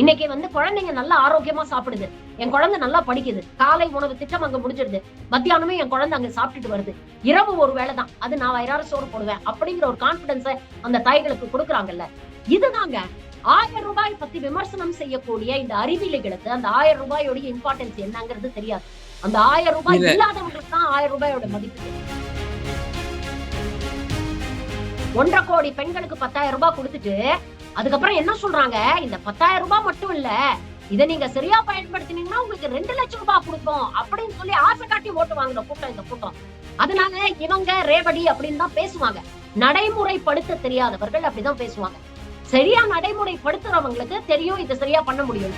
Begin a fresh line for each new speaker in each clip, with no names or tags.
இன்னைக்கு வந்து குழந்தைங்க நல்லா ஆரோக்கியமா சாப்பிடுது. என் குழந்தை நல்லா படிக்குது. காலை உணவு திட்டம் அங்க முடிஞ்சிடுது மத்தியானமே என் குழந்தை அங்க சாப்பிட்டுட்டு வருது. இரவு ஒரு வேளை தான். அது நான் வயிறார சோறு போடுவேன் அப்படிங்கிற ஒரு கான்பிடன்ஸ அந்த தாய்களுக்கு கொடுக்குறாங்கல்ல. இதுதாங்க ஆயிரம் ரூபாய் பத்தி விமர்சனம் செய்யக்கூடிய இந்த அறிவியலைகளுக்கு அந்த ஆயிரம் ரூபாயோட இம்பார்ட்டன்ஸ் என்னங்கிறது தெரியாது. அந்த ஆயிரம் ரூபாய்
இல்ல.
இல்லாதவங்களுக்கு தான் ஆயிரம் ரூபாயோட மதிப்பு. ஒன்றரை கோடி பெண்களுக்கு பத்தாயிரம் ரூபாய் கொடுத்துட்டு அதுக்கப்புறம் என்ன சொல்றாங்க? இந்த பத்தாயிரம் ரூபாய் மட்டும் இல்ல இதை நீங்க சரியா பயன்படுத்தினீங்கன்னா உங்களுக்கு ரெண்டு லட்சம் ரூபாய் கொடுப்போம் அப்படின்னு சொல்லி ஆசை காட்டி ஓட்டு வாங்குற கூட்டம் இந்த கூட்டம். அதனால இவங்க ரேவடி அப்படின்னு தான் பேசுவாங்க. நடைமுறைப்படுத்த தெரியாதவர்கள் அப்படிதான் பேசுவாங்க. சரியா நடைமுறைப்படுத்துறவங்களுக்கு தெரியும் இதை சரியா பண்ண முடியும்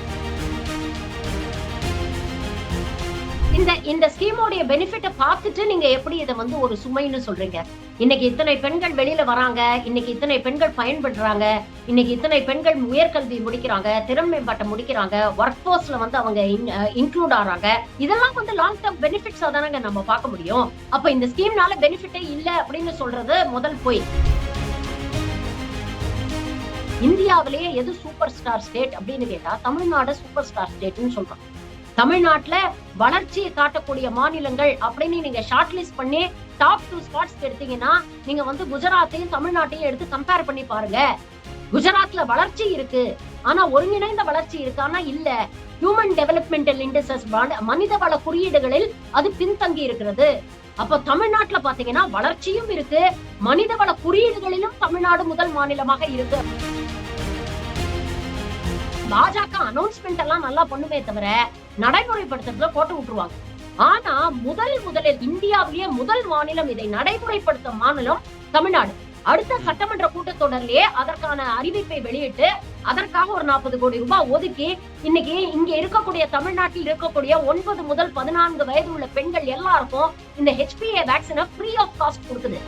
இந்த இந்த ஸ்கீமோடைய பெனிஃபிட்டை பார்த்துட்டு நீங்க எப்படி இதை வந்து ஒரு சுமைன்னு சொல்றீங்க? இன்னைக்கு இத்தனை பெண்கள் வெளியில வராங்க இன்னைக்கு இத்தனை பெண்கள் பயன்படுறாங்க இன்னைக்கு இத்தனை பெண்கள் உயர்கல்வி முடிக்கிறாங்க திறன் மேம்பாட்டை முடிக்கிறாங்க ஒர்க் போர்ஸ்ல வந்து அவங்க இன்க்ளூட் ஆறாங்க. இதெல்லாம் வந்து லாங் டேர்ம் பெனிஃபிட்ஸா தானங்க நம்ம பார்க்க முடியும். அப்ப இந்த ஸ்கீம்னால பெனிஃபிட்டே இல்லை அப்படின்னு சொல்றது முதல் போய். இந்தியாவிலேயே எது சூப்பர் ஸ்டார் ஸ்டேட் அப்படின்னு கேட்டா தமிழ்நாடு சூப்பர் ஸ்டார் ஸ்டேட்னு சொல்றாங்க தமிழ்நாட்டுல வளர்ச்சியை காட்டக்கூடிய மாநிலங்கள் அப்படின்னு நீங்க ஷார்ட் லிஸ்ட் பண்ணி டாப் டூ ஸ்பாட்ஸ் எடுத்தீங்கன்னா நீங்க வந்து குஜராத்தையும் தமிழ்நாட்டையும் எடுத்து கம்பேர் பண்ணி பாருங்க. குஜராத்ல வளர்ச்சி இருக்கு. ஆனா ஒருங்கிணைந்த வளர்ச்சி இருக்கானா இல்ல. ஹியூமன் டெவலப்மெண்டல் இண்டசஸ் மனித வள குறியீடுகளில் அது பின்தங்கி இருக்கிறது. அப்ப தமிழ்நாட்டுல பாத்தீங்கன்னா வளர்ச்சியும் இருக்கு. மனித வள குறியீடுகளிலும் தமிழ்நாடு முதல் மாநிலமாக இருக்கு. பாஜக அனௌன்ஸ்மெண்ட் எல்லாம் நல்லா பண்ணுமே தவிர நடைமுறைப்படுத்துறதுல போட்டு விட்டுருவாங்க. ஆனா முதல் முதலில் இந்தியாவிலேயே முதல் மாநிலம் இதை நடைமுறைப்படுத்த மாநிலம் தமிழ்நாடு. அடுத்த சட்டமன்ற கூட்டத்தொடரிலேயே அதற்கான அறிவிப்பை வெளியிட்டு அதற்காக ஒரு நாற்பது கோடி ரூபாய் ஒதுக்கி இன்னைக்கு இங்க இருக்கக்கூடிய தமிழ்நாட்டில் இருக்கக்கூடிய ஒன்பது முதல் பதினான்கு வயது உள்ள பெண்கள் எல்லாருக்கும் இந்த ஹெச்பிஏ வேக்சினை ஃப்ரீ ஆஃப் காஸ்ட் கொடுக்குது.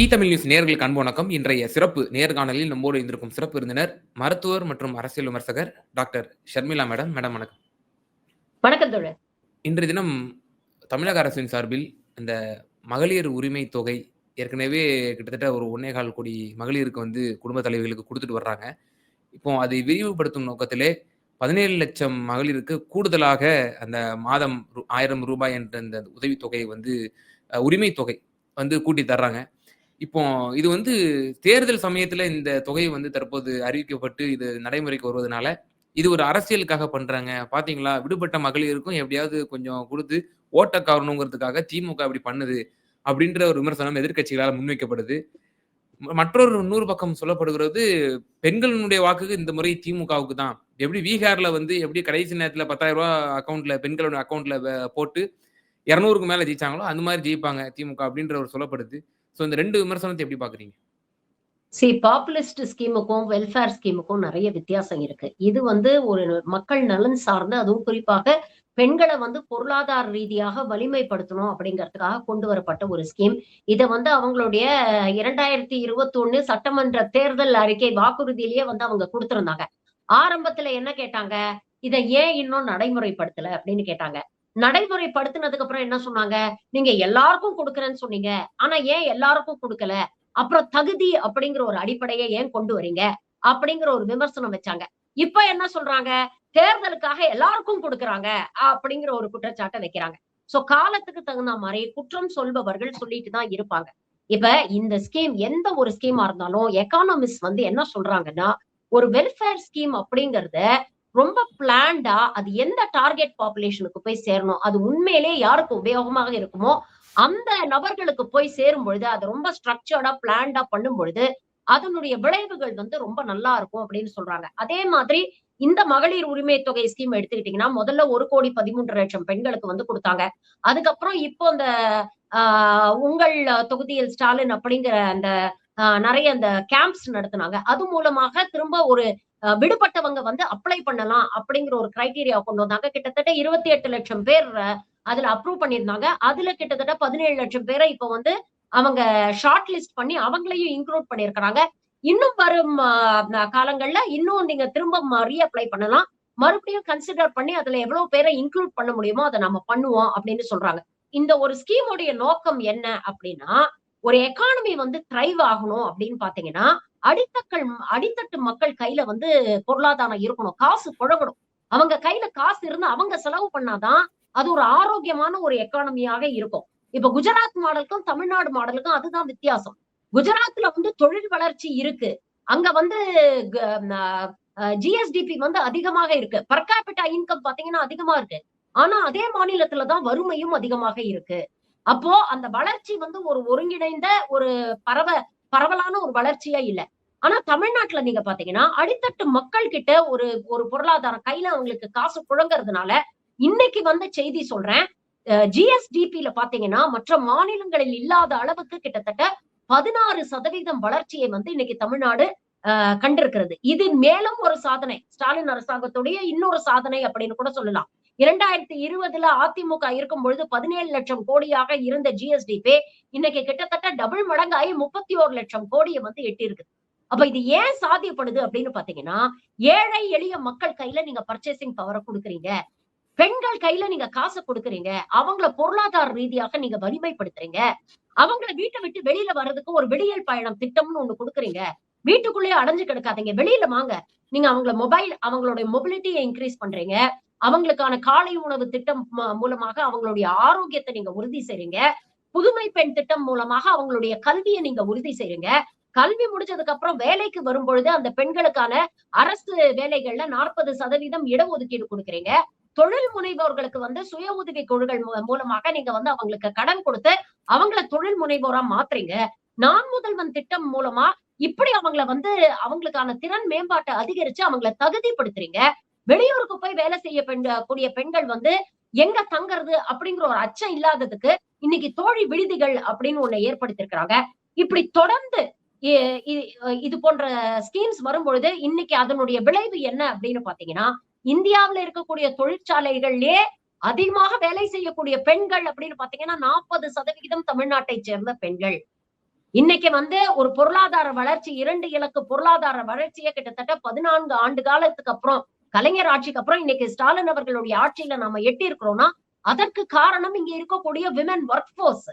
இ தமிழ் நியூஸ் நேர்களுக்கு அன்பு வணக்கம். இன்றைய சிறப்பு நேர்காணலில் நம்மோடு இருந்திருக்கும் சிறப்பு விருந்தினர் மருத்துவர் மற்றும் அரசியல் விமர்சகர் டாக்டர் ஷர்மிளா மேடம். மேடம் வணக்கம்.
வணக்கம்
இன்றைய தினம் தமிழக அரசின் சார்பில் இந்த மகளிர் உரிமை தொகை ஏற்கனவே கிட்டத்தட்ட ஒரு ஒன்னே கால் கோடி மகளிருக்கு வந்து குடும்ப தலைவிகளுக்கு கொடுத்துட்டு வர்றாங்க. இப்போ அதை விரிவுபடுத்தும் நோக்கத்திலே பதினேழு லட்சம் மகளிருக்கு கூடுதலாக அந்த மாதம் ஆயிரம் ரூபாய் என்ற அந்த உதவித்தொகையை வந்து உரிமை தொகை வந்து கூட்டி தர்றாங்க. இப்போ இது வந்து தேர்தல் சமயத்துல இந்த தொகை வந்து தற்போது அறிவிக்கப்பட்டு இது நடைமுறைக்கு வருவதனால இது ஒரு அரசியலுக்காக பண்றாங்க. பாத்தீங்களா? விடுபட்ட மகளிருக்கும் எப்படியாவது கொஞ்சம் கொடுத்து ஓட்ட கவரணுங்கிறதுக்காக திமுக இப்படி பண்ணுது அப்படின்ற ஒரு விமர்சனம் எதிர்க்கட்சிகளால் முன்வைக்கப்படுது. மற்றொரு நூறு பக்கம் சொல்லப்படுகிறது பெண்களினுடைய வாக்குக்கு இந்த முறை திமுகவுக்கு தான். எப்படி பீகார்ல வந்து எப்படி கடைசி நேரத்துல பத்தாயிரம் ரூபா அக்கௌண்ட்ல பெண்களோட அக்கௌண்ட்ல போட்டு இரநூறுக்கு மேல ஜெயிச்சாங்களோ அந்த மாதிரி ஜெயிப்பாங்க திமுக அப்படின்ற ஒரு சொல்லப்படுது. ஸோ இந்த ரெண்டு விமர்சனத்தை எப்படி பாக்குறீங்க
சி பாப்புலிஸ்ட் ஸ்கீமுக்கும் வெல்ஃபேர் ஸ்கீமுக்கும் நிறைய வித்தியாசம் இருக்கு. இது வந்து ஒரு மக்கள் நலன் சார்ந்து அதுவும் குறிப்பாக பெண்களை வந்து பொருளாதார ரீதியாக வலிமைப்படுத்தணும் அப்படிங்கிறதுக்காக கொண்டு வரப்பட்ட ஒரு ஸ்கீம் இதை வந்து அவங்களுடைய இரண்டாயிரத்தி இருபத்தி ஒண்ணு சட்டமன்ற தேர்தல் அறிக்கை வாக்குறுதியிலேயே வந்து அவங்க கொடுத்திருந்தாங்க. ஆரம்பத்துல என்ன கேட்டாங்க? இதை ஏன் இன்னும் நடைமுறைப்படுத்தல அப்படின்னு கேட்டாங்க. நடைமுறைப்படுத்தினதுக்கு அப்புறம் என்ன சொன்னாங்க? நீங்க எல்லாருக்கும் கொடுக்கறேன்னு சொன்னீங்க. ஆனா ஏன் எல்லாருக்கும் கொடுக்கல? அப்புறம் தகுதி அப்படிங்கிற ஒரு அடிப்படையை ஏன் கொண்டு வரீங்க? அப்படிங்கிற ஒரு விமர்சனம் வச்சாங்க. இப்ப என்ன சொல்றாங்க? தேர்தலுக்காக எல்லாருக்கும் கொடுக்கறாங்க அப்படிங்கிற ஒரு குற்றச்சாட்டை வைக்கிறாங்க. சோ காலத்துக்கு தகுந்த மாதிரி குற்றம் சொல்பவர்கள் சொல்லிட்டு தான் இருப்பாங்க. இப்ப இந்த ஸ்கீம் எந்த ஒரு ஸ்கீமா இருந்தாலும் எக்கானமிஸ்ட் வந்து என்ன சொல்றாங்கன்னா ஒரு வெல்ஃபேர் ஸ்கீம் அப்படிங்கறத ரொம்ப பிளான்டா அது எந்த டார்கெட் பாப்புலேஷனுக்கு போய் சேரணும்? அது உண்மையிலே யாருக்கு உபயோகமாக இருக்குமோ அந்த நபர்களுக்கு போய் சேரும் பொழுது அதை ரொம்ப ஸ்ட்ரக்சர்டா பிளான்டா பண்ணும் பொழுது அதனுடைய விளைவுகள் வந்து ரொம்ப நல்லா இருக்கும் அப்படின்னு சொல்றாங்க. அதே மாதிரி இந்த மகளிர் உரிமை தொகை ஸ்கீம் எடுத்துக்கிட்டீங்கன்னா முதல்ல ஒரு கோடி பதிமூன்று லட்சம் பெண்களுக்கு வந்து கொடுத்தாங்க. அதுக்கப்புறம் இப்போ அந்த உங்கள் தொகுதியில் ஸ்டாலின் அப்படிங்கிற அந்த நிறைய அந்த கேம்ப்ஸ் நடத்தினாங்க. அது மூலமாக திரும்ப ஒரு விடுபட்டவங்க வந்து அப்ளை பண்ணலாம் அப்படிங்கிற ஒரு கிரைட்டீரியா கொண்டு வந்தாங்க. கிட்டத்தட்ட இருபத்தி எட்டு லட்சம் பேர் அதுல அப்ரூவ் பண்ணியிருந்தாங்க. அதுல கிட்டத்தட்ட பதினேழு லட்சம் பேரை இப்ப வந்து அவங்க ஷார்ட் லிஸ்ட் பண்ணி அவங்களையும் இன்க்ளூட் பண்ணியிருக்கிறாங்க. இன்னும் வரும் காலங்கள்ல இன்னும் நீங்க திரும்ப ரீஅப்ளை பண்ணலாம். மறுபடியும் கன்சிடர் பண்ணி அதுல எவ்வளவு பேரை இன்க்ளூட் பண்ண முடியுமோ அதை நம்ம பண்ணுவோம் அப்படின்னு சொல்றாங்க. இந்த ஒரு ஸ்கீமுடைய நோக்கம் என்ன அப்படின்னா ஒரு எக்கானமி வந்து த்ரைவ் ஆகணும் அப்படின்னு பாத்தீங்கன்னா அடித்தக்கள் அடித்தட்டு மக்கள் கையில வந்து பொருளாதாரம் இருக்கணும். காசு புழகணும் அவங்க கையில காசு இருந்து அவங்க செலவு பண்ணாதான் அது ஒரு ஆரோக்கியமான ஒரு எக்கானமியாக இருக்கும். இப்ப குஜராத் மாடலுக்கும் தமிழ்நாடு மாடலுக்கும் அதுதான் வித்தியாசம். குஜராத்ல வந்து தொழில் வளர்ச்சி இருக்கு. அங்க வந்து ஜிஎஸ்டிபி வந்து அதிகமாக இருக்கு. பர்காபிட்டா இன்கம் பாத்தீங்கன்னா அதிகமா இருக்கு. ஆனா அதே மாநிலத்துலதான் வறுமையும் அதிகமாக இருக்கு. அப்போ அந்த வளர்ச்சி வந்து ஒரு ஒருங்கிணைந்த ஒரு பரவ பரவலான ஒரு வளர்ச்சியா இல்ல. ஆனா தமிழ்நாட்டுல நீங்க பாத்தீங்கன்னா அடித்தட்டு மக்கள் கிட்ட ஒரு ஒரு பொருளாதாரம் கையில அவங்களுக்கு காசு புழங்குறதுனால இன்னைக்கு வந்த செய்தி சொல்றேன். ஜிஎஸ்டிபில பாத்தீங்கன்னா மற்ற மாநிலங்களில் இல்லாத அளவுக்கு கிட்டத்தட்ட பதினாறு சதவீதம் வளர்ச்சியை வந்து இன்னைக்கு தமிழ்நாடு கண்டிருக்கிறது. இது மேலும் ஒரு சாதனை ஸ்டாலின் அரசாங்கத்துடைய இன்னொரு சாதனை அப்படின்னு கூட சொல்லலாம். இரண்டாயிரத்தி இருபதுல அதிமுக இருக்கும் பொழுது பதினேழு லட்சம் கோடியாக இருந்த ஜிஎஸ்டிபி இன்னைக்கு கிட்டத்தட்ட டபுள் மடங்காகி முப்பத்தி ஒரு லட்சம் கோடியை வந்து எட்டி இருக்குது அப்ப இது ஏன் சாத்தியப்படுது அப்படின்னு பாத்தீங்கன்னா ஏழை எளிய மக்கள் கையில நீங்க பர்ச்சேசிங் பவரை கொடுக்குறீங்க. பெண்கள் கையில நீங்க காசை கொடுக்குறீங்க. அவங்கள பொருளாதார ரீதியாக நீங்க வலிமைப்படுத்துறீங்க. அவங்கள வீட்டை விட்டு வெளியில வர்றதுக்கு ஒரு வெளியல் பயணம் திட்டம்னு ஒண்ணு கொடுக்குறீங்க. வீட்டுக்குள்ளேயே அடைஞ்சு கிடக்காதீங்க. வெளியில வாங்க. நீங்க அவங்கள மொபைல் அவங்களுடைய மொபிலிட்டியை இன்க்ரீஸ் பண்றீங்க. அவங்களுக்கான காலை உணவு திட்டம் மூலமாக அவங்களுடைய ஆரோக்கியத்தை நீங்க உறுதி செய்றீங்க. புதுமை பெண் திட்டம் மூலமாக அவங்களுடைய கல்வியை நீங்க உறுதி செய்றீங்க. கல்வி முடிச்சதுக்கு அப்புறம் வேலைக்கு வரும் பொழுது அந்த பெண்களுக்கான அரசு வேலைகள்ல நாற்பது சதவீதம் இடஒதுக்கீடு கொடுக்குறீங்க. தொழில் முனைவோர்களுக்கு வந்து சுய உதவி குழுக்கள் மூலமாக நீங்க வந்து அவங்களுக்கு கடன் கொடுத்து அவங்கள தொழில் முனைவோரா மாத்துறீங்க. நான் முதல்வன் திட்டம் மூலமா இப்படி அவங்கள வந்து அவங்களுக்கான திறன் மேம்பாட்டை அதிகரிச்சு அவங்கள தகுதிப்படுத்துறீங்க. வெளியூருக்கு போய் வேலை செய்ய பெண் கூடிய பெண்கள் வந்து எங்க தங்குறது அப்படிங்கிற ஒரு அச்சம் இல்லாததுக்கு இன்னைக்கு தோழி விடுதிகள் அப்படின்னு ஒண்ணு ஏற்படுத்திருக்கிறாங்க இப்படி தொடர்ந்து இது போன்ற ஸ்கீம்ஸ் வரும்பொழுது இன்னைக்கு அதனுடைய விளைவு என்ன அப்படின்னு பாத்தீங்கன்னா இந்தியாவில இருக்கக்கூடிய தொழிற்சாலைகள்லயே அதிகமாக வேலை செய்யக்கூடிய பெண்கள் அப்படின்னு பாத்தீங்கன்னா நாற்பது சதவிகிதம் தமிழ்நாட்டை சேர்ந்த பெண்கள். இன்னைக்கு வந்து ஒரு பொருளாதார வளர்ச்சி இரண்டு இலக்கு பொருளாதார வளர்ச்சியே கிட்டத்தட்ட பதினான்கு ஆண்டு காலத்துக்கு அப்புறம் கலைஞர் ஆட்சிக்கு அப்புறம் இன்னைக்கு ஸ்டாலின் அவர்களுடைய ஆட்சியில நாம எட்டி இருக்கிறோம்னா அதற்கு காரணம் இங்க இருக்கக்கூடிய விமன் ஒர்க் போர்ஸ்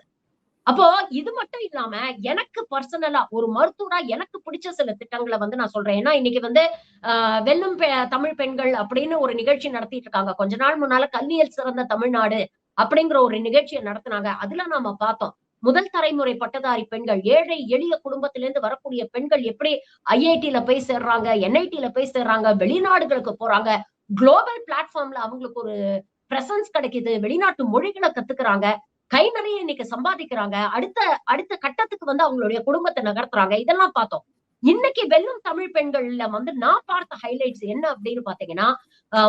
அப்போ இது மட்டும் இல்லாம எனக்கு பர்சனலா ஒரு மருத்துவரா எனக்கு பிடிச்ச சில திட்டங்களை வந்து நான் சொல்றேன். ஏன்னா இன்னைக்கு வந்து ஆஹ் வெல்லும் தமிழ் பெண்கள் அப்படின்னு ஒரு நிகழ்ச்சி நடத்திட்டு இருக்காங்க. கொஞ்ச நாள் முன்னால கல்வியல் சிறந்த தமிழ்நாடு அப்படிங்கிற ஒரு நிகழ்ச்சியை நடத்தினாங்க. அதுல நாம பார்த்தோம். முதல் தலைமுறை பட்டதாரி பெண்கள் ஏழை எளிய குடும்பத்திலிருந்து வரக்கூடிய பெண்கள் எப்படி ஐஐடில போய் சேர்றாங்க என்ஐடியில போய் சேர்றாங்க வெளிநாடுகளுக்கு போறாங்க குளோபல் பிளாட்ஃபார்ம்ல அவங்களுக்கு ஒரு பிரசன்ஸ் கிடைக்குது வெளிநாட்டு மொழிகளை கத்துக்கிறாங்க கை நிறைய இன்னைக்கு சம்பாதிக்கிறாங்க அடுத்த அடுத்த கட்டத்துக்கு வந்து அவங்களுடைய குடும்பத்தை நகர்த்துறாங்க இதெல்லாம் பார்த்தோம். இன்னைக்கு வெல்லும் தமிழ் பெண்கள்ல வந்து நான் பார்த்த ஹைலைட்ஸ் என்ன அப்படின்னு பாத்தீங்கன்னா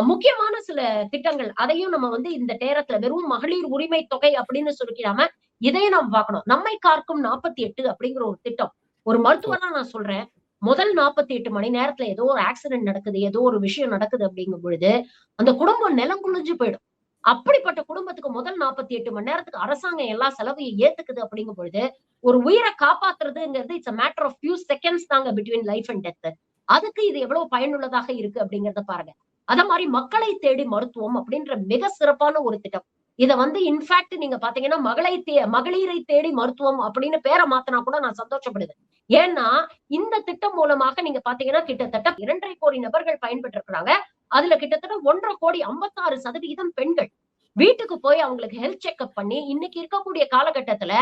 முக்கியமான சில திட்டங்கள் அதையும் நம்ம வந்து இந்த நேரத்துல வெறும் மகளிர் உரிமை தொகை அப்படின்னு சுருக்கிடாம இதையும் நாம் பார்க்கணும். நம்மை காக்கும் நாற்பத்தி எட்டு அப்படிங்கிற ஒரு திட்டம். ஒரு மருத்துவரா நான் சொல்றேன் முதல் நாற்பத்தி எட்டு மணி நேரத்துல ஏதோ ஒரு ஆக்சிடென்ட் நடக்குது ஏதோ ஒரு விஷயம் நடக்குது அப்படிங்கும் பொழுது அந்த குடும்பம் நிலம் குளிஞ்சு போயிடும். அப்படிப்பட்ட குடும்பத்துக்கு முதல் நாற்பத்தி எட்டு மணி நேரத்துக்கு அரசாங்கம் எல்லா செலவையும் ஏத்துக்குது அப்படிங்கும் பொழுது ஒரு உயிரை காப்பாத்துறதுங்கிறது it's matter of few seconds தாங்க பிட்வீன் லைஃப் அண்ட் டெத் அதுக்கு இது எவ்வளவு பயனுள்ளதாக இருக்கு அப்படிங்கறத பாருங்க. அத மாதிரி மக்களை தேடி மருத்துவம் அப்படின்ற மிக சிறப்பான ஒரு திட்டம். இத வந்து இன்ஃபேக்ட் நீங்க பாத்தீங்கன்னா மகளை தே மகளிரை தேடி மருத்துவம் அப்படின்னு பேரை மாத்தினா கூட நான் சந்தோஷப்படுது ஏன்னா இந்த திட்டம் மூலமாக நீங்க பாத்தீங்கன்னா கிட்டத்தட்ட இரண்டரை கோடி நபர்கள் பயன்பெற்று இருக்கிறாங்க அதுல கிட்டத்தட்ட ஒன்றரை கோடி ஐம்பத்தாறு சதவிகிதம் பெண்கள் வீட்டுக்கு போய் அவங்களுக்கு ஹெல்த் செக்அப் பண்ணி இன்னைக்கு இருக்கக்கூடிய காலகட்டத்துல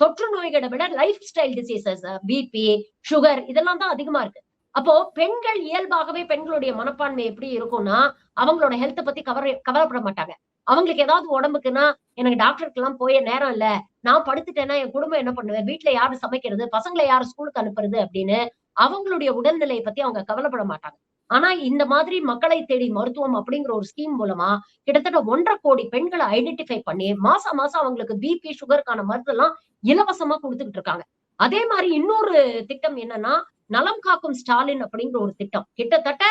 தொற்று நோய்களை விட lifestyle diseases BP sugar இதெல்லாம் தான் அதிகமா இருக்கு. அப்போ பெண்கள் இயல்பாகவே பெண்களுடைய மனப்பான்மை எப்படி இருக்கும்னா அவங்களோட ஹெல்த்தை பத்தி கவர கவலைப்பட மாட்டாங்க. அவங்களுக்கு ஏதாவது உடம்புக்குன்னா எனக்கு டாக்டருக்கு எல்லாம் போய நேரம் இல்ல. நான் படுத்துட்டேன்னா என் குடும்பம் என்ன பண்ணுவேன்? வீட்டுல யாரு சமைக்கிறது? பசங்களை யாரு ஸ்கூலுக்கு அனுப்புறது அப்படின்னு அவங்களுடைய உடல்நிலையை பத்தி அவங்க கவலைப்பட மாட்டாங்க. ஆனா இந்த மாதிரி மக்களை தேடி மருத்துவம் அப்படிங்கிற ஒரு ஸ்கீம் மூலமா கிட்டத்தட்ட ஒன்றரை கோடி பெண்களை ஐடென்டிஃபை பண்ணி மாசம் மாசம் அவங்களுக்கு பிபி சுகருக்கான மருந்து எல்லாம் இலவசமா கொடுத்துக்கிட்டு இருக்காங்க. அதே மாதிரி இன்னொரு திட்டம் என்னன்னா நலம் காக்கும் ஸ்டாலின் அப்படிங்கிற ஒரு திட்டம். கிட்டத்தட்ட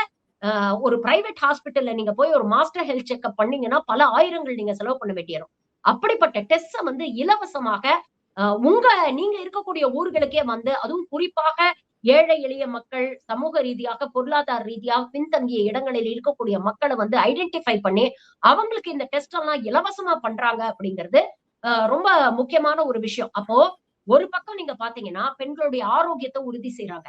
ஒரு பிரைவேட் ஹாஸ்பிட்டல்ல நீங்க போய் ஒரு மாஸ்டர் ஹெல்த் செக்அப் பண்ணீங்கன்னா பல ஆயிரங்கள் நீங்க செலவு பண்ண வேண்டியிடும் அப்படிப்பட்ட டெஸ்ட வந்து இலவசமாக உங்க நீங்க இருக்கக்கூடிய ஊர்களுக்கே வந்து அதுவும் குறிப்பாக ஏழை எளிய மக்கள் சமூக ரீதியாக பொருளாதார ரீதியாக பின்தங்கிய இடங்களில் இருக்கக்கூடிய மக்களை வந்து ஐடென்டிஃபை பண்ணி அவங்களுக்கு இந்த டெஸ்ட் எல்லாம் இலவசமா பண்றாங்க அப்படிங்கிறது ரொம்ப முக்கியமான ஒரு விஷயம். அப்போ ஒரு பக்கம் நீங்க பாத்தீங்கன்னா பெண்களுடைய ஆரோக்கியத்தை உறுதி செய்யறாங்க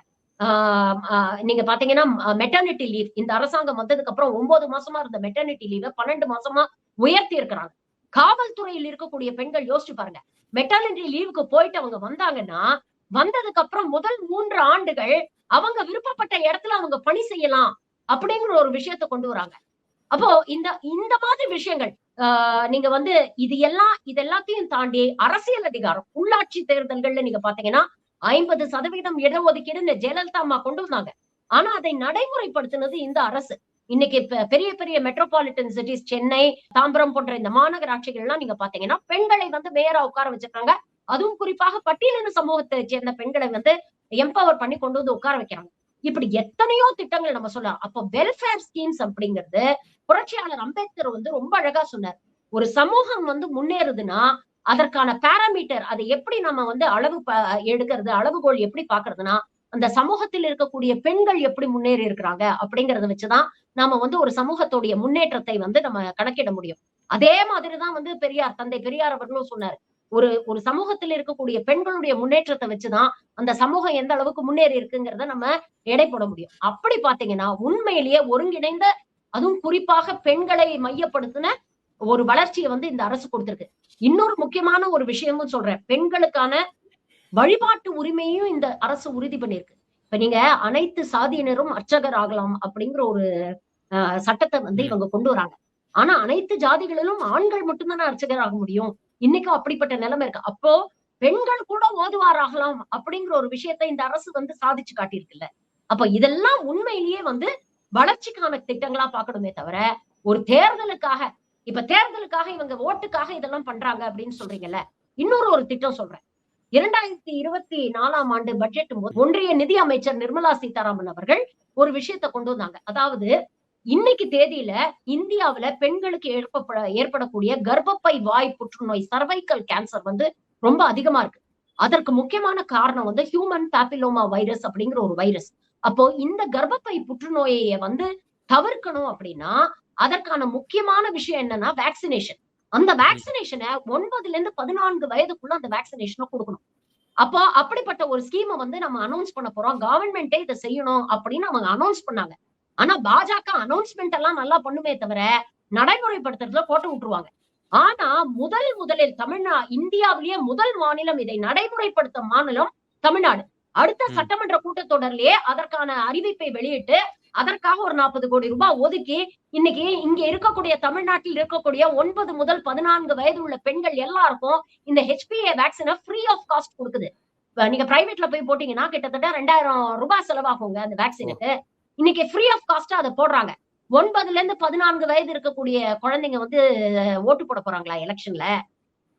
நீங்க பாத்தீங்கன்னா மெட்டர்னிட்டி லீவ் இந்த அரசாங்கம் வந்ததுக்கு அப்புறம் ஒன்பது மாசமா இருந்த மெட்டர்னிட்டி லீவை பன்னெண்டு மாசமா உயர்த்தி இருக்கிறாங்க. காவல்துறையில் இருக்கக்கூடிய பெண்கள் யோசிச்சு பாருங்க. மெட்டர்னிட்டி லீவுக்கு போயிட்டு அவங்க வந்தாங்கன்னா வந்ததுக்கு அப்புறம் முதல் மூன்று ஆண்டுகள் அவங்க விருப்பப்பட்ட இடத்துல அவங்க பணி செய்யலாம் அப்படிங்கிற ஒரு விஷயத்த கொண்டு வராங்க. அப்போ இந்த இந்த மாதிரி விஷயங்கள் ஆஹ் நீங்க வந்து இது எல்லாம் இது எல்லாத்தையும் தாண்டி அரசியல் அதிகாரம் உள்ளாட்சி தேர்தல்கள்ல நீங்க பாத்தீங்கன்னா ஐம்பது சதவீதம் இடஒதுக்கீடுன்னு ஜெயலலிதா அம்மா கொண்டு வந்தாங்க. ஆனா அதை நடைமுறைப்படுத்தினது இந்த அரசு. இன்னைக்கு பெரிய பெரிய மெட்ரோபாலிட்டன் சிட்டிஸ் சென்னை தாம்பரம் போன்ற இந்த மாநகராட்சிகள் எல்லாம் நீங்க பாத்தீங்கன்னா பெண்களை வந்து மேயரா உட்கார வச்சிருக்காங்க. அதுவும் குறிப்பாக பட்டியலின சமூகத்தை சேர்ந்த பெண்களை வந்து எம்பவர் பண்ணி கொண்டு வந்து உட்கார வைக்கிறாங்க. இப்படி எத்தனையோ திட்டங்கள் நம்ம சொல்லலாம். அப்போ வெல்ஃபேர் ஸ்கீம்ஸ் அப்படிங்கிறது புரட்சியாளர் அம்பேத்கர் வந்து ரொம்ப அழகா சொன்னார். ஒரு சமூகம் வந்து முன்னேறுதுன்னா அதற்கான பாராமீட்டர் அதை எப்படி நம்ம வந்து அளவு ப- எடுக்கிறது அளவுகோல் எப்படி பாக்குறதுன்னா அந்த சமூகத்தில் இருக்கக்கூடிய பெண்கள் எப்படி முன்னேறி இருக்கிறாங்க அப்படிங்கறத வச்சுதான் நாம வந்து ஒரு சமூகத்துடைய முன்னேற்றத்தை வந்து நம்ம கணக்கிட முடியும். அதே மாதிரிதான் வந்து பெரியார் தந்தை பெரியார் அவர்களும் சொன்னார். ஒரு ஒரு சமூகத்தில் இருக்கக்கூடிய பெண்களுடைய முன்னேற்றத்தை வச்சுதான் அந்த சமூகம் எந்த அளவுக்கு முன்னேறி இருக்குங்கிறத நம்ம எடை போட முடியும். அப்படி பாத்தீங்கன்னா உண்மையிலேயே ஒருங்கிணைந்த அதுவும் குறிப்பாக பெண்களை மையப்படுத்தின ஒரு வளர்ச்சியை வந்து இந்த அரசு கொடுத்திருக்கு. இன்னொரு முக்கியமான ஒரு விஷயமும் சொல்றேன். பெண்களுக்கான வழிபாட்டு உரிமையும் இந்த அரசு உறுதி பண்ணியிருக்கு. இப்ப நீங்க அனைத்து சாதியினரும் அர்ச்சகர் ஆகலாம் அப்படிங்கிற ஒரு அஹ், சட்டத்தை வந்து இவங்க கொண்டு வராங்க. ஆனா அனைத்து ஜாதிகளிலும் ஆண்கள் மட்டும்தானே அர்ச்சகர் ஆக முடியும்? இன்னைக்கும் அப்படிப்பட்ட நிலைமை இருக்கு. அப்போ பெண்கள் கூட ஓதுவாராகலாம் அப்படிங்கிற ஒரு விஷயத்தை இந்த அரசு வந்து சாதிச்சு காட்டியிருக்குல்ல. அப்ப இதெல்லாம் உண்மையிலேயே வந்து வளர்ச்சிக்கான திட்டங்களா பாக்கணுமே தவிர ஒரு தேர்தலுக்காக இப்ப தேர்தலுக்காக இவங்க ஓட்டுக்காக இதெல்லாம் பண்றாங்க அப்படின்னு சொல்றீங்கல்ல இன்னொரு ஒரு திட்டம் சொல்றேன். இரண்டாயிரத்தி இருபத்தி நாலாம் ஆண்டு பட்ஜெட் போது ஒன்றிய நிதி அமைச்சர் நிர்மலா சீதாராமன் அவர்கள் ஒரு விஷயத்தை கொண்டு வந்தாங்க. அதாவது இன்னைக்கு தேதியில இந்தியாவுல பெண்களுக்கு ஏற்பட ஏற்படக்கூடிய கர்ப்பப்பை வாய் புற்றுநோய் சர்வைக்கல் கேன்சர் வந்து ரொம்ப அதிகமா இருக்கு. அதற்கு முக்கியமான காரணம் வந்து ஹியூமன் பாப்பிலோமா வைரஸ் அப்படிங்கிற ஒரு வைரஸ் அப்போ இந்த கர்ப்பப்பை புற்றுநோயை வந்து தவிர்க்கணும் அப்படின்னா அதற்கான முக்கியமான விஷயம் என்னன்னா வேக்சினேஷன் அந்த வேக்சினேஷனை ஒன்பதுல இருந்து பதினான்கு வயதுக்குள்ள அந்த வேக்சினேஷனை கொடுக்கணும். அப்போ அப்படிப்பட்ட ஒரு ஸ்கீமை வந்து நம்ம அனௌன்ஸ் பண்ண போறோம். கவர்மெண்டே இதை செய்யணும் அப்படின்னு அவங்க அனௌன்ஸ் பண்ணாங்க. ஆனா பாஜக அனௌன்ஸ்மெண்ட் எல்லாம் நல்லா பண்ணுமே தவிர நடைமுறைப்படுத்துறதுல கோட்டை விட்டுருவாங்க. ஆனா முதல் முதலில் தமிழ்நா இந்தியாவிலேயே முதல் மாநிலம் இதை நடைமுறைப்படுத்த மாநிலம் தமிழ்நாடு. அடுத்த. சட்டமன்ற கூட்டத்தொடர்லயே அதற்கான அறிவிப்பை வெளியிட்டு அதற்காக ஒரு நாற்பது கோடி ரூபாய் ஒதுக்கி இன்னைக்கு இங்க இருக்கக்கூடிய தமிழ்நாட்டில் இருக்கக்கூடிய ஒன்பது முதல் பதினான்கு வயது உள்ள பெண்கள் எல்லாருக்கும் இந்த ஹெச்பிஏ வேக்சினை ஃப்ரீ ஆஃப் காஸ்ட் கொடுக்குது. நீங்க பிரைவேட்ல போய் போட்டீங்கன்னா கிட்டத்தட்ட ரெண்டாயிரம் ரூபாய் செலவாகுங்க அந்த வேக்சினுக்கு இன்னைக்கு ஃப்ரீ ஆஃப் காஸ்டா அதை போடுறாங்க. ஒன்பதுல இருந்து பதினான்கு வயது இருக்கக்கூடிய குழந்தைங்க வந்து ஓட்டு போட போறாங்களா எலெக்ஷன்ல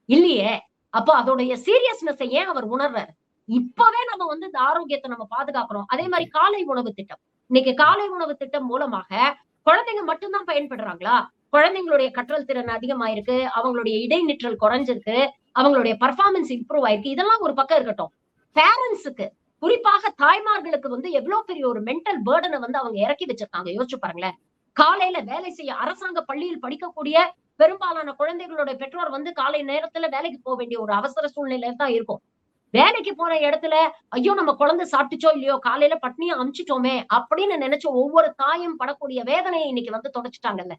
இல்லையே. அப்போ அதோடைய சீரியஸ்னஸ் ஏன் அவர் உணர்றாரு? இப்பவே நம்ம வந்து இந்த ஆரோக்கியத்தை நம்ம பாதுகாக்கணும். அதே மாதிரி காலை உணவு திட்டம். இன்னைக்கு காலை உணவு திட்டம் மூலமாக குழந்தைங்க மட்டும்தான் பயன்படுறாங்களா? குழந்தைங்களுடைய கற்றல் திறன் அதிகமாயிருக்கு. அவங்களுடைய இடைநிற்றல் குறைஞ்சிருக்கு. அவங்களுடைய பர்ஃபார்மன்ஸ் இம்ப்ரூவ் ஆயிருக்கு. இதெல்லாம் ஒரு பக்கம் இருக்கட்டும். பேரண்ட்ஸுக்கு குறிப்பாக தாய்மார்களுக்கு வந்து எவ்வளவு பெரிய ஒரு மென்டல் பேர்டனை வந்து அவங்க இறக்கி வச்சிருக்காங்க. யோசிச்சு பாருங்களேன். காலையில வேலை செய்ய அரசாங்க பள்ளியில் படிக்கக்கூடிய பெரும்பாலான குழந்தைகளுடைய பெற்றோர் வந்து காலை நேரத்துல வேலைக்கு போக வேண்டிய ஒரு அவசர சூழ்நிலையில தான் இருக்கும். வேலைக்கு போன இடத்துல ஐயோ நம்ம குழந்தை சாப்பிட்டுச்சோ இல்லையோ காலையில பட்னியை அமிச்சிட்டோமே அப்படின்னு நினைச்ச ஒவ்வொரு தாயும் படக்கூடிய வேதனையை இன்னைக்கு வந்து தொடச்சிட்டாங்கல்ல.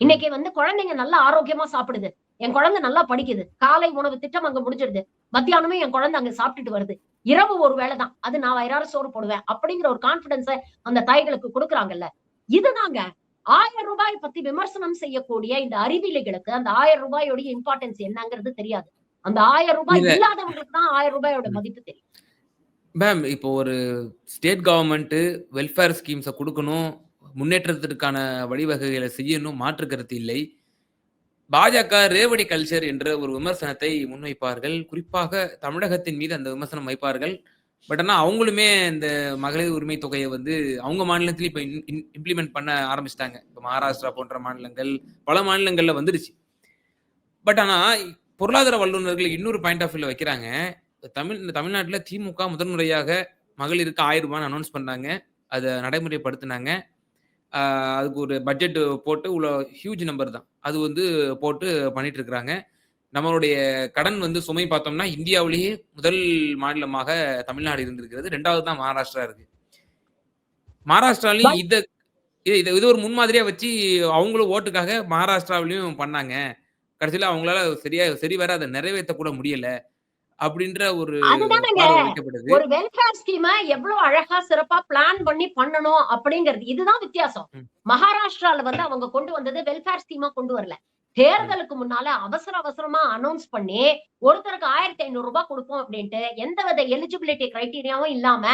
இன்னைக்கு வந்து குழந்தைங்க நல்லா ஆரோக்கியமா சாப்பிடுது. என் குழந்தை நல்லா படிக்குது. காலை உணவு திட்டம் அங்க முடிஞ்சிடுது. மத்தியானமே என் குழந்தை அங்க சாப்பிட்டுட்டு வருது. இரவு ஒரு வேலைதான். அது நான் வயிறார சோறு போடுவேன் அப்படிங்கிற ஒரு கான்பிடன்ஸை அந்த தாய்களுக்கு கொடுக்குறாங்கல்ல. இதுதாங்க ஆயிரம் ரூபாய் பத்தி விமர்சனம் செய்யக்கூடிய இந்த அறிவிலிகளுக்கு அந்த ஆயிரம் ரூபாயோடைய இம்பார்ட்டன்ஸ் என்னங்கிறது தெரியாது. அந்த ஆயிரம் ரூபாய்
இல்ல.
இல்லாதவங்களுக்கு தான் ஆயிரம் ரூபாயோட மதிப்பு தெரியும்.
மேம் இப்போ ஒரு ஸ்டேட் கவர்மெண்ட் வெல்ஃபேர் ஸ்கீம்ஸை கொடுக்கணும் முன்னேற்றத்திற்கான வழிவகைகளை செய்யணும் மாற்று கருத்து இல்லை. பாஜக ரேவடி கல்ச்சர் என்ற ஒரு விமர்சனத்தை முன்வைப்பார்கள். குறிப்பாக தமிழகத்தின் மீது அந்த விமர்சனம் வைப்பார்கள். பட் ஆனால் அவங்களுமே இந்த மகளிர் உரிமை தொகையை வந்து அவங்க மாநிலத்திலும் இப்போ இம்ப்ளிமெண்ட் பண்ண ஆரம்பிச்சிட்டாங்க. இப்போ மகாராஷ்டிரா போன்ற மாநிலங்கள் பல மாநிலங்களில் வந்துடுச்சு. பட் ஆனால் பொருளாதார வல்லுநர்கள் இன்னொரு பாயிண்ட் ஆஃப் வியூல வைக்கிறாங்க. தமிழ் தமிழ்நாட்டில் திமுக முதன்முறையாக மகளிருக்கு ஆயிரம் ரூபான்னு அனௌன்ஸ் பண்ணாங்க. அதை நடைமுறைப்படுத்தினாங்க. அதுக்கு ஒரு பட்ஜெட் போட்டு உள்ள ஹியூஜ் நம்பர் தான். அது வந்து போட்டு பண்ணிட்டு இருக்கிறாங்க. நம்மளுடைய கடன் வந்து சுமை பார்த்தோம்னா இந்தியாவிலேயே முதல் மாநிலமாக தமிழ்நாடு இருந்திருக்கிறது. ரெண்டாவது தான் மகாராஷ்டிரா இருக்கு. மகாராஷ்டிராலையும் இத இது இது இது ஒரு முன்மாதிரியா வச்சு அவங்களும் ஓட்டுக்காக மகாராஷ்டிராவிலையும் பண்ணாங்க. கடைசியில அவங்களால சரியா சரி வர அதை நிறைவேற்ற கூட முடியல அப்படின்ற ஒரு
ஒரு வெல்ஃபேர் ஸ்கீம எவ்வளவு அழகா சிறப்பா பிளான் பண்ணி பண்ணணும் அப்படிங்கிறது. இதுதான் வித்தியாசம். மகாராஷ்டிரால வந்து அவங்க கொண்டு வந்தது வெல்ஃபேர் ஸ்கீமா கொண்டு வரல. தேர்தலுக்கு முன்னால அவசர அவசரமா அனௌன்ஸ் பண்ணி ஒருத்தருக்கு ஆயிரத்தி ஐநூறு ரூபாய் கொடுப்போம் அப்படின்ட்டு எந்த வித எலிஜிபிலிட்டி கிரைட்டீரியாவும் இல்லாம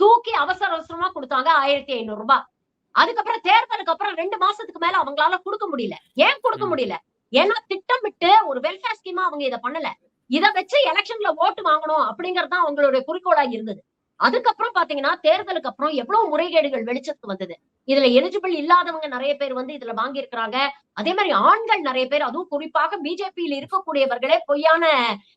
தூக்கி அவசர அவசரமா கொடுத்தாங்க ஆயிரத்தி ஐநூறு ரூபாய். அதுக்கப்புறம் தேர்தலுக்கு அப்புறம் ரெண்டு மாசத்துக்கு மேல அவங்களால கொடுக்க முடியல. ஏன் கொடுக்க. முடியல? ஏன்னா திட்டமிட்டு ஒரு வெல்ஃபேர் ஸ்கீமா அவங்க இதை பண்ணல. இத வச்சு எலெக்ஷன்ல ஓட்டு வாங்கணும் அப்படிங்கறதுதான் அவங்களுடைய குறிக்கோளா இருந்தது. அதுக்கப்புறம் பாத்தீங்கன்னா தேர்தலுக்கு அப்புறம் எவ்வளவு முறைகேடுகள் வெளிச்சத்துக்கு வந்தது? இதுல எலிஜிபிள் இல்லாதவங்க நிறைய பேர் வந்து இதுல வாங்கி இருக்கிறாங்க அதே மாதிரி ஆண்கள் நிறைய பேர் அதுவும் குறிப்பாக பிஜேபியில் இருக்கக்கூடியவர்களே பொய்யான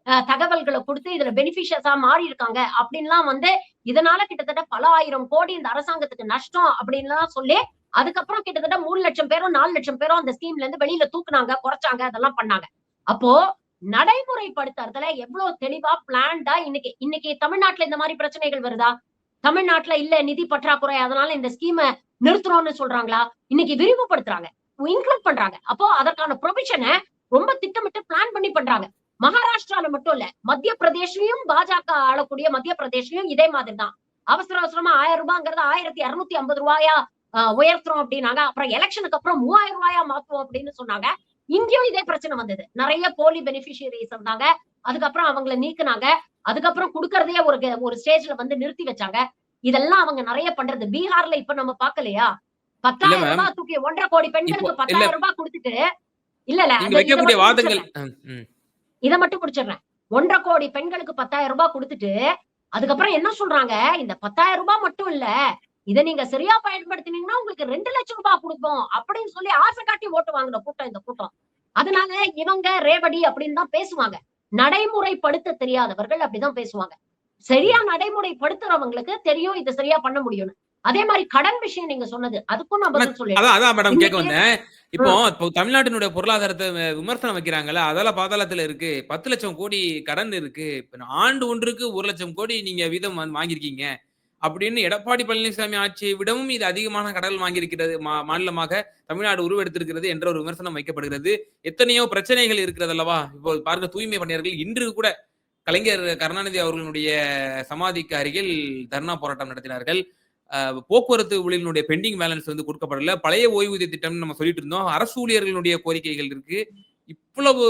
அஹ், தகவல்களை கொடுத்து இதுல பெனிஃபிஷியஸா மாறி இருக்காங்க அப்படின்லாம் வந்து இதனால கிட்டத்தட்ட பல ஆயிரம் கோடி இந்த அரசாங்கத்துக்கு நஷ்டம் அப்படின்லாம் சொல்லி அதுக்கப்புறம் கிட்டத்தட்ட மூணு லட்சம் பேரும் நாலு லட்சம் பேரும் அந்த ஸ்கீம்ல இருந்து வெளியில தூக்குனாங்க குறைச்சாங்க அதெல்லாம் பண்ணாங்க. அப்போ நடைமுறைப்படுத்துறதுல எவ்வளவு தெளிவா பிளான்டா இன்னைக்கு இன்னைக்கு தமிழ்நாட்டுல இந்த மாதிரி பிரச்சனைகள் வருதா? தமிழ்நாட்டுல இல்ல நிதி பற்றாக்குறை அதனால இந்த ஸ்கீமை நிறுத்துறோம்னு சொல்றாங்களா? இன்னைக்கு விரிவுபடுத்துறாங்க. இன்க்ளூட் பண்றாங்க. அப்போ அதற்கான ப்ரொவிஷனை ரொம்ப திட்டமிட்டு பிளான் பண்ணி பண்றாங்க. மகாராஷ்டிரால மட்டும் இல்ல மத்திய பிரதேஷ்லயும் பாஜக ஆளக்கூடிய மத்திய பிரதேஷ்லயும் இதே மாதிரி தான் அவசர அவசரமா ஆயிரம் ரூபாங்கிறது ஆயிரத்தி இருநூத்தி ஐம்பது ரூபாயா உயர்த்துறோம் அப்படின்னாங்க. அப்புறம் எலெக்ஷனுக்கு அப்புறம் மூவாயிரம் ரூபாயா மாத்துவோம் அப்படின்னு சொன்னாங்க. இங்கேயும் இதே பிரச்சனை வந்தது. நிறைய போலி பெனிஃபிஷியரிஸ் இருந்தாங்க. அதுக்கப்புறம் அவங்கள நீக்குனாங்க. அதுக்கப்புறம் கொடுக்கறதே ஒரு ஒரு ஸ்டேஜ்ல வந்து நிறுத்தி வச்சாங்க. இதெல்லாம் அவங்க நிறைய பண்றது. பீகார்ல இப்ப நம்ம பாக்கலையா பத்தாயிரம். ரூபாய் தூக்கி ஒன்றரை கோடி பெண்களுக்கு பத்தாயிரம் ரூபாய் கொடுத்துட்டு இல்ல இல்ல. இதை மட்டும். இதை முடிச்சிடுறேன். ஒன்றரை கோடி பெண்களுக்கு பத்தாயிரம் ரூபாய் கொடுத்துட்டு அதுக்கப்புறம் என்ன சொல்றாங்க? இந்த பத்தாயிரம் ரூபாய் மட்டும் இல்ல. இதை நீங்க சரியா பயன்படுத்தினீங்கன்னா உங்களுக்கு ரெண்டு லட்சம் ரூபாய் கொடுப்போம் அப்படின்னு சொல்லி ஆசை காட்டி ஓட்டு வாங்கின கூட்டம் இந்த கூட்டம். அதனால இவங்க ரேவடி அப்படின்னு தான் பேசுவாங்க. நடைமுறைப்படுத்த தெரியாதவர்கள் அப்படிதான் பேசுவாங்க. சரியா நடைமுறைப்படுத்துறவங்களுக்கு தெரியும் இதை சரியா பண்ண முடியும்னு. அதே மாதிரி கடன் விஷயம் நீங்க சொன்னது அதுக்கும் நான் பதில் சொல்லிடுறேன்.
அதான் அதான் மேடம் கேட்க வந்தேன். இப்போ இப்போ தமிழ்நாட்டினுடைய பொருளாதாரத்தை விமர்சனம் வைக்கிறாங்கல்ல அதெல்லாம் பாதாளத்துல இருக்கு. பத்து லட்சம் கோடி கடன் இருக்கு. இப்ப ஆண்டு ஒன்றுக்கு ஒரு லட்சம் கோடி நீங்க வீதம் வாங்கியிருக்கீங்க. அப்படின்னு எடப்பாடி பழனிசாமி ஆட்சியை விடவும் இது அதிகமான கடல் வாங்கியிருக்கிறது. மா- மாநிலமாக தமிழ்நாடு உருவெடுத்திருக்கிறது என்ற ஒரு விமர்சனம் வைக்கப்படுகிறது. எத்தனையோ பிரச்சனைகள் இருக்கிறது அல்லவா? இப்போ பாருங்க தூய்மை பணியாளர்கள் இன்று கூட கலைஞர் கருணாநிதி அவர்களுடைய சமாதிக்கு அருகில் தர்ணா போராட்டம் நடத்தினார்கள். அஹ் போக்குவரத்து ஊழியர்களுடைய பெண்டிங் பேலன்ஸ் வந்து கொடுக்கப்படல. பழைய ஓய்வூதிய திட்டம்னு நம்ம சொல்லிட்டு இருந்தோம். அரசு ஊழியர்களுடைய கோரிக்கைகள் இருக்கு. இவ்வளவு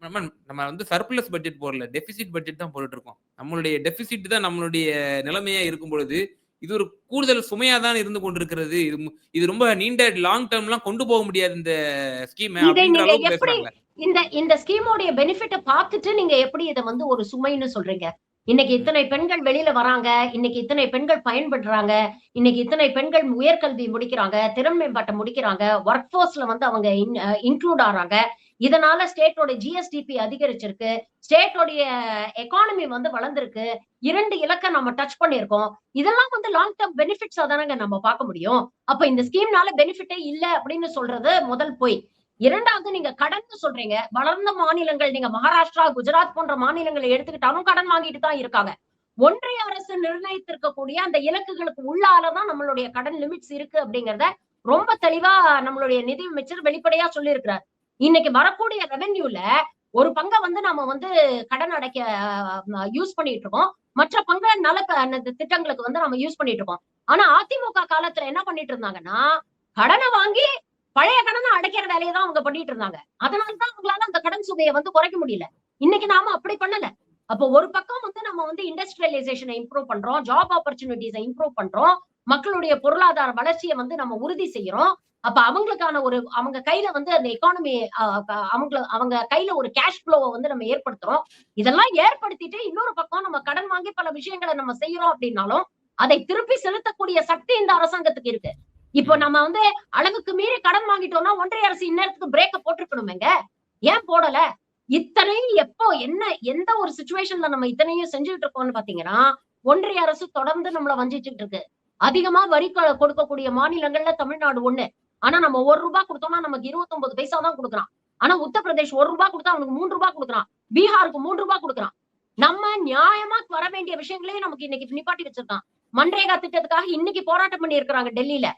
நம்ம நம்ம வந்து சர்ப்ளஸ் பட்ஜெட் போடல டெபிசிட் பட்ஜெட் தான் போட்டுட்டு இருக்கோம் நம்மளுடைய டெபிசிட் தான் நம்மளுடைய நிலைமையா இருக்கும் பொழுது இது ஒரு கூடுதல் சுமையா தான் இருந்து கொண்டிருக்கிறது. இது இது ரொம்ப நீண்ட லாங் டேர்ம்லாம் கொண்டு போக முடியாது இந்த ஸ்கீம் அளவுக்கு பேசுறாங்க
இந்த இந்த ஸ்கீமோடைய பெனிஃபிட்ட பார்த்துட்டு நீங்க எப்படி இதை வந்து ஒரு சுமைன்னு சொல்றீங்க? இன்னைக்கு இத்தனை பெண்கள் வெளியில வராங்க இன்னைக்கு இத்தனை பெண்கள் பயன்படுறாங்க இன்னைக்கு இத்தனை பெண்கள் உயர்கல்வி முடிக்கிறாங்க திறன் மேம்பாட்டை முடிக்கிறாங்க ஒர்க் ஃபோர்ஸ்ல வந்து அவங்க இன்க்ளூட் ஆறாங்க இதனால ஸ்டேட்டோட ஜிஎஸ்டிபி அதிகரிச்சிருக்கு. ஸ்டேட்டோடைய எக்கானமி வந்து வளர்ந்திருக்கு. இரண்டு இலக்க நம்ம டச் பண்ணியிருக்கோம். இதெல்லாம் வந்து லாங் டேர்ம் பெனிஃபிட்ஸா தானங்க நம்ம பார்க்க முடியும். அப்ப இந்த ஸ்கீம்னால பெனிஃபிட்டே இல்ல அப்படின்னு சொல்றது முதல் பொய். இரண்டாவது நீங்க கடன் சொல்றீங்க. வளர்ந்த மாநிலங்கள் நீங்க மகாராஷ்டிரா குஜராத் போன்ற மாநிலங்களை எடுத்துக்கிட்டாலும் கடன் வாங்கிட்டு தான் இருக்காங்க. ஒன்றிய அரசு நிர்ணயித்திருக்கக்கூடிய அந்த இலக்குகளுக்கு உள்ளாலதான் நம்மளுடைய கடன் லிமிட்ஸ் இருக்கு அப்படிங்கறத ரொம்ப தெளிவா நம்மளுடைய நிதி அமைச்சர் வெளிப்படையா சொல்லியிருக்கிறார். இன்னைக்கு வரக்கூடிய ரெவென்யூல ஒரு பங்கை வந்து நாம வந்து கடன் அடைக்க யூஸ் பண்ணிட்டு இருக்கோம் மற்ற பங்கை நல திட்டங்களுக்கு வந்து நம்ம யூஸ் பண்ணிட்டு இருக்கோம் ஆனா அதிமுக காலத்துல என்ன பண்ணிட்டு இருந்தாங்கன்னா கடனை வாங்கி பழைய கடனை அடைக்கிற வேலையை தான் அவங்க பண்ணிட்டு இருந்தாங்க அதனாலதான் அவங்களால அந்த கடன் சுமையை வந்து குறைக்க முடியல. இன்னைக்கு நாம அப்படி பண்ணல. அப்போ ஒரு பக்கம் வந்து நம்ம வந்து இண்டஸ்ட்ரியலைசேஷனை இம்ப்ரூவ் பண்றோம் ஜாப் ஆப்பர்ச்சுனிட்டிஸை இம்ப்ரூவ் பண்றோம். மக்களுடைய பொருளாதார வளர்ச்சியை வந்து நம்ம உறுதி செய்யறோம். அப்ப அவங்களுக்கான ஒரு அவங்க கையில வந்து அந்த எக்கானமி அவங்க அவங்க கையில ஒரு கேஷ் ஃப்ளோவை வந்து நம்ம ஏற்படுத்துறோம். இதெல்லாம் ஏற்படுத்திட்டு இன்னொரு பக்கம் நம்ம கடன் வாங்கி பல விஷயங்களை நம்ம செய்யறோம் அப்படின்னாலும் அதை திருப்பி செலுத்தக்கூடிய சக்தி இந்த அரசாங்கத்துக்கு இருக்கு. இப்போ நம்ம வந்து அளவுக்கு மீறி கடன் வாங்கிட்டோம்னா ஒன்றிய அரசு இந்நேரத்துக்கு பிரேக்க போட்டிருக்கணுமேங்க. ஏன் போடல? இத்தனையும் எப்போ என்ன எந்த ஒரு சுச்சுவேஷன்ல நம்ம இத்தனையும் செஞ்சுட்டு இருக்கோம்னு பாத்தீங்கன்னா ஒன்றிய அரசு தொடர்ந்து நம்மள வஞ்சிச்சுட்டு இருக்கு. அதிகமா வரி கொடுக்கக்கூடிய மாநிலங்கள்ல தமிழ்நாடு ஒண்ணு. ஆனா நம்ம ஒரு ரூபாய் கொடுத்தோம்னா நமக்கு இருபத்தொன்பது பைசா தான் கொடுக்குறான். ஆனா உத்தரப்பிரதேஷ் ஒரு ரூபாய் கொடுத்தா அவனுக்கு மூன்று ரூபாய் கொடுக்குறான். பீகாருக்கு மூன்று ரூபாய் கொடுக்குறான். நம்ம நியாயமா வர வேண்டிய விஷயங்களையும் நமக்கு இன்னைக்கு நிப்பாட்டி வச்சிருக்கான். மன்ரேகா திட்டத்துக்காக இன்னைக்கு போராட்டம் பண்ணி இருக்கிறாங்க டெல்லியில.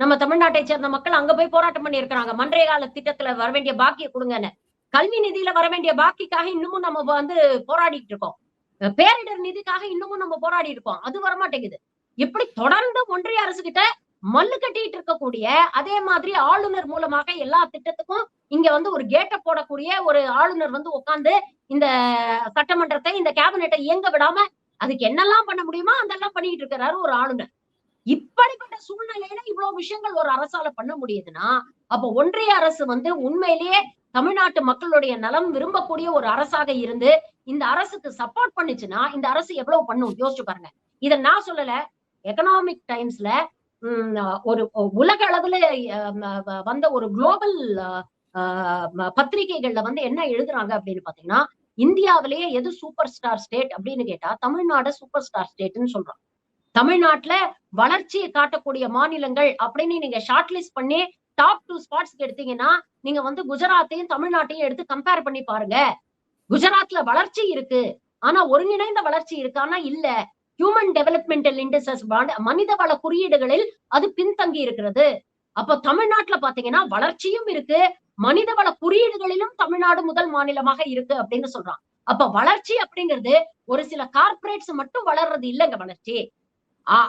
நம்ம தமிழ்நாட்டை சேர்ந்த மக்கள் அங்க போய் போராட்டம் பண்ணி இருக்கிறாங்க மன்ரேகால திட்டத்துல வர வேண்டிய பாக்கிய கொடுங்கன்னு. கல்வி நிதியில வர வேண்டிய பாக்கிக்காக இன்னமும் நம்ம வந்து போராடிட்டு இருக்கோம். பேரிடர் நிதிக்காக இன்னமும் நம்ம போராடி இருக்கோம். அது வரமாட்டேங்குது. இப்படி தொடர்ந்து ஒன்றிய அரசு கிட்ட மல்லு கட்டிட்டு இருக்கக்கூடிய அதே மாதிரி ஆளுநர் மூலமாக எல்லா திட்டத்துக்கும் இங்க வந்து ஒரு கேட்ட போடக்கூடிய ஒரு ஆளுநர் வந்து உட்கார்ந்து இந்த சட்டமன்றத்தை இந்த கேபினெட்டை இயங்க விடாம அதுக்கு என்னெல்லாம் பண்ண முடியுமோ அதெல்லாம் பண்ணிட்டு இருக்கிறாரு ஒரு ஆளுநர். இப்படிப்பட்ட சூழ்நிலையில இவ்வளவு விஷயங்கள் ஒரு அரசால பண்ண முடியுதுன்னா அப்ப ஒன்றிய அரசு வந்து உண்மையிலேயே தமிழ்நாட்டு மக்களுடைய நலம் விரும்பக்கூடிய ஒரு அரசாக இருந்து இந்த அரசுக்கு சப்போர்ட் பண்ணுச்சுன்னா இந்த அரசு எவ்வளவு பண்ணும்? யோசிச்சு பாருங்க. இத நான் சொல்லல. எக்கனாமிக் டைம்ஸ்ல ஒரு உலக அளவுல வந்த ஒரு குளோபல் பத்திரிகைகள்ல வந்து என்ன எழுதுறாங்க அப்படின்னு பாத்தீங்கன்னா இந்தியாவிலேயே எது சூப்பர் ஸ்டார் ஸ்டேட் அப்படின்னு கேட்டா தமிழ்நாடு சூப்பர் ஸ்டார் ஸ்டேட்னு சொல்றாங்க. தமிழ்நாட்டுல வளர்ச்சியை காட்டக்கூடிய மாநிலங்கள் அப்படின்னு நீங்க ஷார்ட் லிஸ்ட் பண்ணி டாப் டூ ஸ்பாட்ஸ்க்கு எடுத்தீங்கன்னா நீங்க வந்து குஜராத்தையும் தமிழ்நாட்டையும் எடுத்து கம்பேர் பண்ணி பாருங்க. குஜராத்ல வளர்ச்சி இருக்கு ஆனா ஒருங்கிணைந்த வளர்ச்சி இருக்கானா இல்ல. ஹியூமன் டெவலப்மெண்டல் இண்டசஸ் மனித வள குறியீடுகளில் அது பின்தங்கி இருக்கிறது. அப்ப தமிழ்நாட்டுல பாத்தீங்கன்னா வளர்ச்சியும் இருக்கு மனித வள குறியீடுகளிலும் தமிழ்நாடு முதல் மாநிலமாக இருக்கு அப்படின்னு சொல்றான் அப்ப வளர்ச்சி அப்படிங்கிறது ஒரு சில கார்பரேட்ஸ் மட்டும் வளர்றது இல்லைங்க வளர்ச்சி.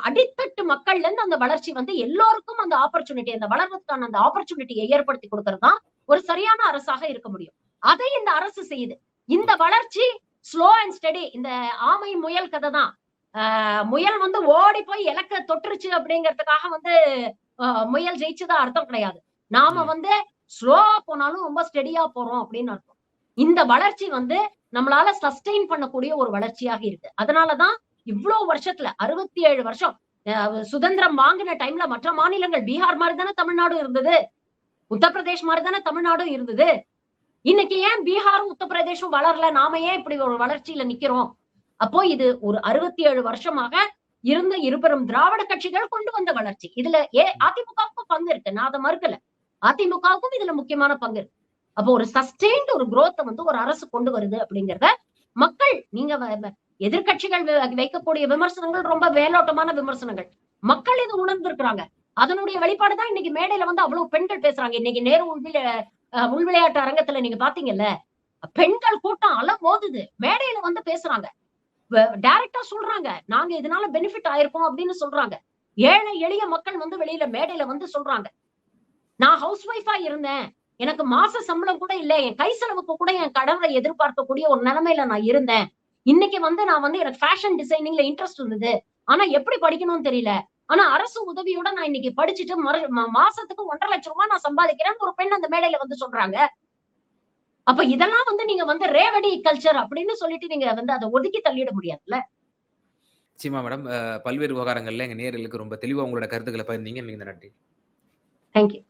அடித்தட்டு மக்கள்ல இருந்து அந்த வளர்ச்சி வந்து எல்லோருக்கும் அந்த ஆப்பர்ச்சுனிட்டி அந்த வளர்றதுக்கான அந்த ஆப்பர்ச்சுனிட்டியை ஏற்படுத்தி கொடுக்கறது தான் ஒரு சரியான அரசாக இருக்க முடியும். அதை இந்த அரசு செய்யுது. இந்த வளர்ச்சி ஸ்லோ அண்ட் ஸ்டடி இந்த ஆமை முயல் கதை தான். முயல் வந்து ஓடி போய் இலக்க தொட்டுருச்சு அப்படிங்கிறதுக்காக வந்து முயல் ஜெயிச்சுதான் அர்த்தம் கிடையாது. நாம. வந்து ஸ்லோவா போனாலும் ரொம்ப ஸ்டெடியா போறோம் அப்படின்னு அர்த்தம். இந்த வளர்ச்சி வந்து நம்மளால சஸ்டெயின் பண்ணக்கூடிய ஒரு வளர்ச்சியாக இருக்கு. அதனாலதான் இவ்வளவு வருஷத்துல அறுபத்தி ஏழு வருஷம் சுதந்திரம் வாங்கின டைம்ல மற்ற மாநிலங்கள் பீகார் மாதிரி தானே தமிழ்நாடு இருந்தது. உத்தரப்பிரதேஷ் மாதிரி தானே தமிழ்நாடும் இருந்தது. இன்னைக்கு ஏன் பீகாரும் உத்தரப்பிரதேஷும் வளரல? நாம ஏன் இப்படி ஒரு வளர்ச்சியில நிக்கிறோம்? அப்போ இது ஒரு அறுபத்தி ஏழு வருஷமாக இருந்த இருபெரும் திராவிட கட்சிகள் கொண்டு வந்த வளர்ச்சி. இதுல ஏ அதிமுகவுக்கும் பங்கு இருக்கு. நான் அதை மறுக்கல. அதிமுகவுக்கும் இதுல முக்கியமான பங்கு இருக்கு. அப்போ ஒரு சஸ்டெயின்ட் ஒரு குரோத்தை வந்து ஒரு அரசு கொண்டு வருது அப்படிங்கறத மக்கள் நீங்க எதிர்கட்சிகள் எதிர்க்கட்சிகள் வைக்கக்கூடிய விமர்சனங்கள் ரொம்ப வேலோட்டமான விமர்சனங்கள். மக்கள் இது உணர்ந்திருக்கிறாங்க. அதனுடைய வெளிப்பாடு தான் இன்னைக்கு மேடையில வந்து அவ்வளவு பெண்கள் பேசுறாங்க. இன்னைக்கு நேரு உள்விளை உள் உள்விளையாட்டு அரங்கத்துல நீங்க பாத்தீங்கல்ல பெண்கள் கூட்டம் அல மோதுது மேடையில வந்து பேசுறாங்க. டைரக்டா சொல்றாங்க. நாங்க இதனால பெனிஃபிட் ஆயிருக்கோம் அப்படின்னு சொல்றாங்க. ஏழை எளிய மக்கள் வந்து வெளியில மேடையில வந்து சொல்றாங்க. நான் ஹவுஸ் ஒய்ஃபா இருந்தேன். எனக்கு மாச சம்பளம் கூட இல்ல. என் கை செலவுக்கு கூட என் கடவுளை எதிர்பார்க்கக்கூடிய ஒரு நிலைமையில நான் இருந்தேன். இன்னைக்கு வந்து நான் வந்து எனக்கு ஃபேஷன் டிசைனிங்ல இன்ட்ரெஸ்ட் இருந்தது. ஆனா எப்படி படிக்கணும்னு தெரியல. ஆனா அரசு உதவியோட நான் இன்னைக்கு படிச்சுட்டு மறு- மா- மாசத்துக்கு ஒன்றரை லட்சம் ரூபாய் நான் சம்பாதிக்கிறேன்னு ஒரு பெண் அந்த மேடையில வந்து சொல்றாங்க. அப்ப இதெல்லாம் வந்து நீங்க வந்து ரேவடி கல்ச்சர் அப்படின்னு சொல்லிட்டு நீங்க வந்து அதை ஒதுக்கி தள்ளிட முடியாதுல்ல?
நிச்சயமா மேடம் பல்வேறு விவகாரங்கள்ல எங்க நேயர்களுக்கு ரொம்ப தெளிவா உங்களோட கருத்துக்களை பகிர்ந்தீங்க. மிகுந்த நன்றி.
தேங்க்யூ